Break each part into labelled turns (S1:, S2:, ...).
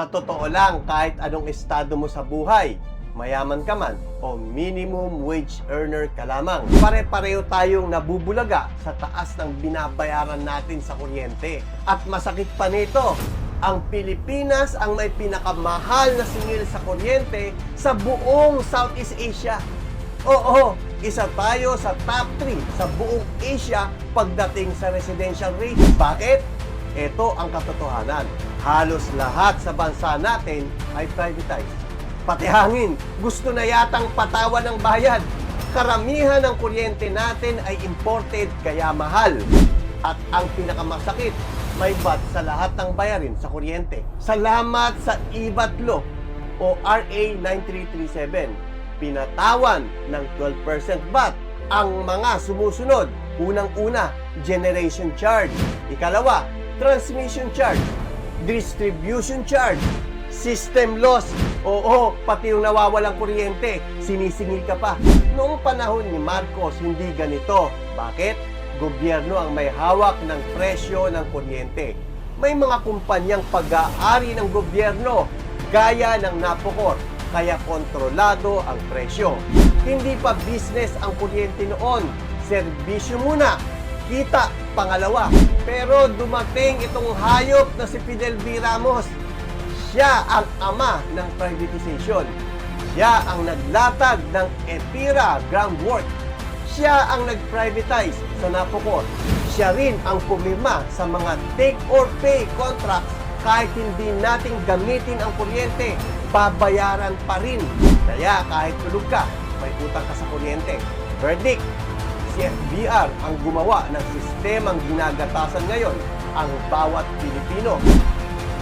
S1: Sa totoo lang, kahit anong estado mo sa buhay, mayaman ka man o minimum wage earner ka lamang. Pare-pareho tayong nabubulaga sa taas ng binabayaran natin sa kuryente. At masakit pa nito, ang Pilipinas ang may pinakamahal na singil sa kuryente sa buong Southeast Asia. Oo, isa tayo sa top 3 sa buong Asia pagdating sa residential rate. Bakit? Ito ang katotohanan. Halos lahat sa bansa natin ay privatized. Pati hangin, gusto na yatang patawan ng bayan. Karamihan ng kuryente natin ay imported kaya mahal. At ang pinakamasakit, may VAT sa lahat ng bayarin sa kuryente. Salamat sa IBAT-LO o RA 9337 pinatawan ng 12% VAT ang mga sumusunod. Unang-una, generation charge. Ikalawa, transmission charge. Distribution charge. System loss. Oo, pati yung nawawalang kuryente, sinisingil ka pa. Noong panahon ni Marcos, hindi ganito. Bakit? Gobyerno ang may hawak ng presyo ng kuryente. May mga kumpanyang pag-aari ng gobyerno, gaya ng Napocor, kaya kontrolado ang presyo. Hindi pa business ang kuryente noon, serbisyo muna, kita pangalawa. Pero dumating itong hayop na si Fidel V. Ramos. Siya ang ama ng privatization. Siya ang naglatag ng EPIRA groundwork. Siya ang nag-privatize sa Napocor. Siya rin ang pumirma sa mga take or pay contracts kahit hindi natin gamitin ang kuryente, babayaran pa rin. Kaya kahit tulog ka, may utang ka sa kuryente. Verdict, si FBR ang gumawa ng sistemang ginagatasan ngayon ang bawat Pilipino.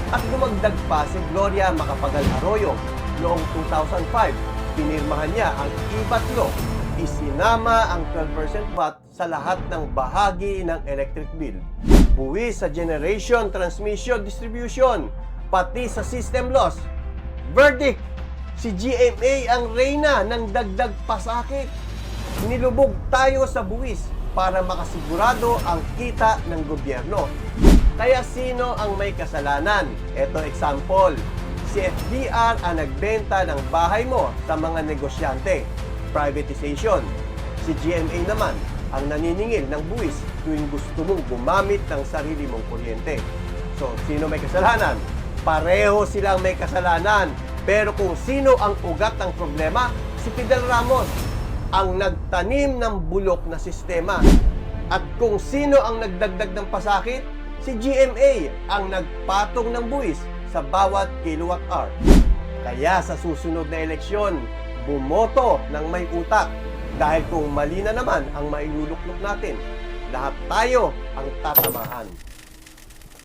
S1: At lumagdag pa si Gloria Macapagal Arroyo noong 2005. Pinirmahan niya ang IBAT law. Isinama ang 12% VAT sa lahat ng bahagi ng electric bill. Buwis sa generation, transmission, distribution, pati sa system loss. Verdict, si GMA ang reyna ng dagdag pasakit. Nilubog tayo sa buwis para makasigurado ang kita ng gobyerno. Kaya sino ang may kasalanan? Ito example. Si FBR ang nagbenta ng bahay mo sa mga negosyante. Privatization. Si GMA naman ang naniningil ng buwis tuwing gusto mong gumamit ng sarili mong kuryente. So, sino may kasalanan? Pareho silang may kasalanan. Pero kung sino ang ugat ng problema, si Fidel Ramos ang nagtanim ng bulok na sistema. At kung sino ang nagdagdag ng pasakit, si GMA ang nagpatong ng buwis sa bawat kilowatt hour. Kaya sa susunod na eleksyon, bumoto ng may utak. Dahil kung mali na naman ang mailuluklok natin, lahat tayo ang tatamaan.